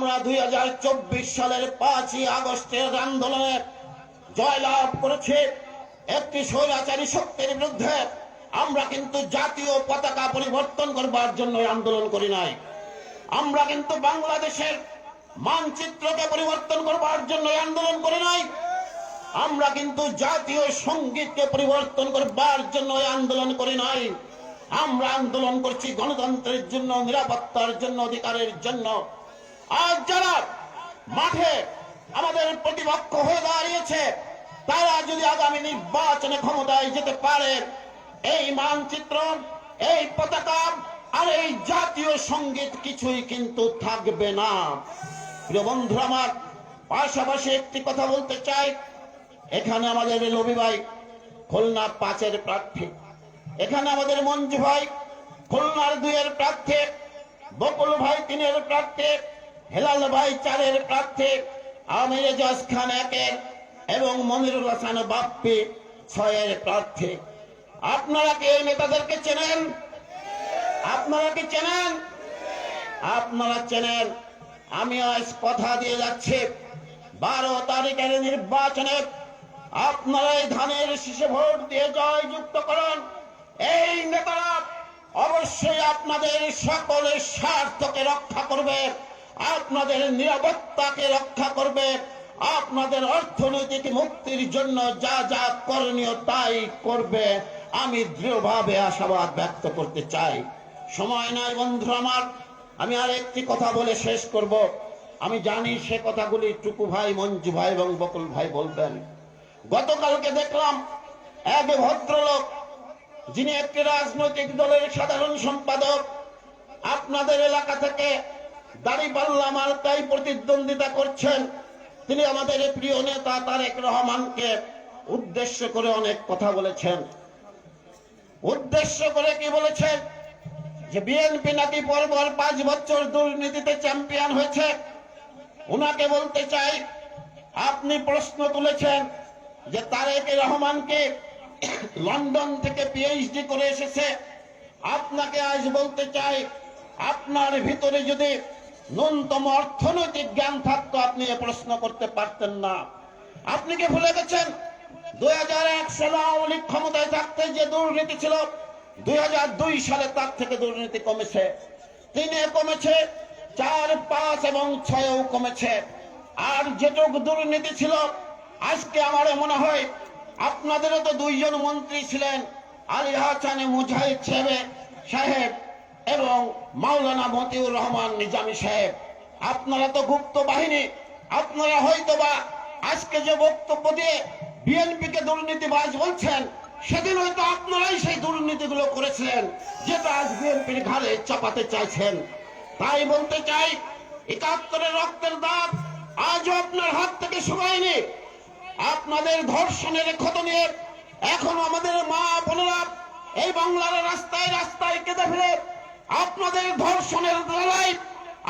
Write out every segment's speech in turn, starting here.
আমরা দুই হাজার চব্বিশ সালের পাঁচই আগস্টের আন্দোলনে জয়লাভ করেছি। একটি স্বৈরাচারী শক্তির বিরুদ্ধে আমরা কিন্তু জাতীয় পতাকা পরিবর্তন করবার জন্য আন্দোলন করি নাই। আমরা কিন্তু বাংলাদেশের মানচিত্রকে পরিবর্তন করবার জন্য আন্দোলন করি নাই। আমরা কিন্তু জাতীয় সঙ্গীতকে পরিবর্তন করবার জন্য আন্দোলন করি নাই। আমরা আন্দোলন করছি গণতন্ত্রের জন্য, নিরাপত্তার জন্য, অধিকারের জন্য। আজ যারা মাঠে আমাদের প্রতিপক্ষ হয়ে দাঁড়িয়েছে, তারা যদি আগামী নির্বাচনে ক্ষমতায় যেতে পারে, এই মানচিত্র, এই পতাকা আর এই জাতীয় সংগীত কিছুই কিন্তু থাকবে না। প্রিয় বন্ধু আমার, পাশাপাশি একটি কথা বলতে চাই। এখানে আমাদের রবি ভাই খুলনা পাঁচের প্রার্থী। এখানে আমাদের মঞ্জু ভাই খুলনার দুইয়ের প্রার্থী, বকুল ভাই তিনের প্রার্থী হেলাল ভাই চারের প্রার্থী, আমির এজাজ খান একের এবং মনিরুল হাসান বাপ্পি ছয়ের প্রার্থী। আপনারা কি এই নেতাদেরকে চেনেন? আপনারা কি চেনেন? আপনারা চেনেন। আমি আজ কথা দিয়ে যাচ্ছি। বারো তারিখের নির্বাচনে আপনারা এই ধানের শীষে ভোট দিয়ে জয় যুক্ত করুন। এই নেতারা অবশ্যই আপনাদের সকলের স্বার্থকে রক্ষা করবে। আপনাদের নিরাপত্তাকে রক্ষা করবে। আপনাদের অর্থনৈতিক মুক্তির জন্য যা যা করণীয় তাই করবে। আমি দৃঢ়ভাবে আশাবাদ ব্যক্ত করতে চাই। সময় নাই বন্ধু আমার। আমি আর একটি কথা বলে শেষ করব। আমি জানি সে কথাগুলি টুকু ভাই, মঞ্জু ভাই এবং বকুল ভাই বলবেন। গতকালকে দেখলাম এক ভদ্রলোক, যিনি একটি রাজনৈতিক দলের সাধারণ সম্পাদক, আপনাদের এলাকা থেকে দাড়িপাল্লা মার্কায় প্রতিদ্বন্দ্বিতা করছেন। তিনি আমাদের প্রিয় নেতা তারেক রহমানকে উদ্দেশ্য করে অনেক কথা বলেছেন। উদ্দেশ্য করে কি বলেছেন? যে বিএনপি নাকি পরপর পাঁচ বছর দুর্নীতিতে চ্যাম্পিয়ন হয়েছে। ওনাকে বলতে চাই, আপনি প্রশ্ন তুলেছেন যে তারেক রহমানকে লন্ডন থেকে পিএইচডি করে এসেছে? আপনাকে আজ বলতে চাই, আপনার ভিতরে যদি ন্যূনতম অর্থনৈতিক জ্ঞান থাকতো আপনি এ প্রশ্ন করতে পারতেন না। আপনি কি ভুলে গেছেন? দুই হাজার এক সালে আওয়ামী লীগ ক্ষমতায় থাকতে যে দুর্নীতি ছিল দু হাজার দুই সালে তার থেকে দুর্নীতি কমেছে। তিনে কমেছে, চার, পাঁচ এবং ছয়েও কমেছে। আর যেটুক দুর্নীতি ছিল, আজকে আমার মনে হয় আপনাদেরও তো দুইজন মন্ত্রী ছিলেন, আলী হাসানে মুজাহিদ সাহেব সাহেব এবং মাওলানা মতিউর রহমান নিজামী সাহেব, আপনারা তো গুপ্ত বাহিনী, আপনারা হয়তোবা আজকে যে বক্তব্য দিয়ে বিএনপিকে দুর্নীতিবাজ বলছেন, সেদিন হয়তো আপনারাই সেই দুর্নীতিগুলো করেছিলেন, যেটা আজ বিএনপির ঘাড়ে চাপাতে চাইছেন। তাই বলতে চাই, একাত্তরের রক্তের দাগ আজও আপনার হাত থেকে শুকায়নি। আপনাদের ধর্ষণের ক্ষত নিয়ে এখন আমাদের মা বোনেরা এই বাংলার রাস্তায় রাস্তায় কেঁদে ফিরে আপনাদের ধর্ষণের লড়াই,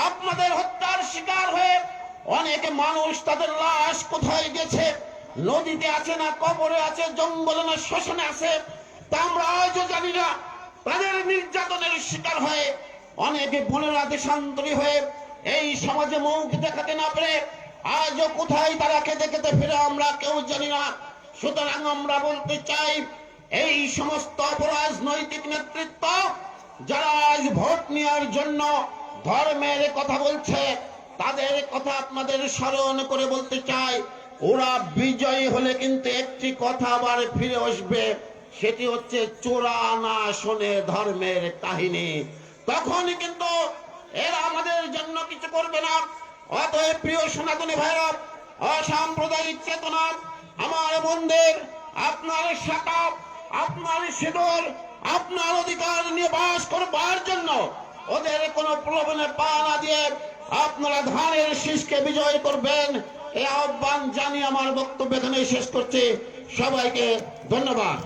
আপনাদের হত্যার শিকার হয়ে অনেক মানুষ তাদের লাশ কোথায় গেছে, নদীতে আছে না, কবরে আছে, জঙ্গলে না, শ্মশানে আছে, তা আমরা আজও জানি না। তাদের নির্যাতনের শিকার হয়ে অনেকে বোনেরা দেশান্তরী হয়ে এই সমাজে মুখ দেখাতে না পেরে আজও কোথায় তারা কেঁদে কেঁদে ফিরে আমরা কেউ জানি না। সুতরাং আমরা বলতে চাই, এই সমস্ত অপরাজনৈতিক নেতৃত্ব যারা আজ ভোট নেওয়ার জন্য ধর্মের কথা বলছে, তাদের কথা আপনাদের স্মরণ করে বলতে চাই, ওরা বিজয়ী হলে কিন্তু একটি কথা আবার ফিরে আসবে, সেটি হচ্ছে চোরা না শোনে ধর্মের কাহিনী। তখন কিন্তু এরা আমাদের জন্য কিছু করবে না। অতএব প্রিয় সনাতনী ভাইরা, অসাম্প্রদায়িক চেতনা আমার বন্ধের আপনার শাখা আপনার সিঁদুর আপনার অধিকার নিয়ে বাস করবার জন্য ওদের কোনো প্রলোভনে পা না দিয়ে আপনারা ধানের শীষকে বিজয় করবেন। এই আহ্বান জানিয়ে আমার বক্তব্য এখানে শেষ করছি। সবাইকে ধন্যবাদ।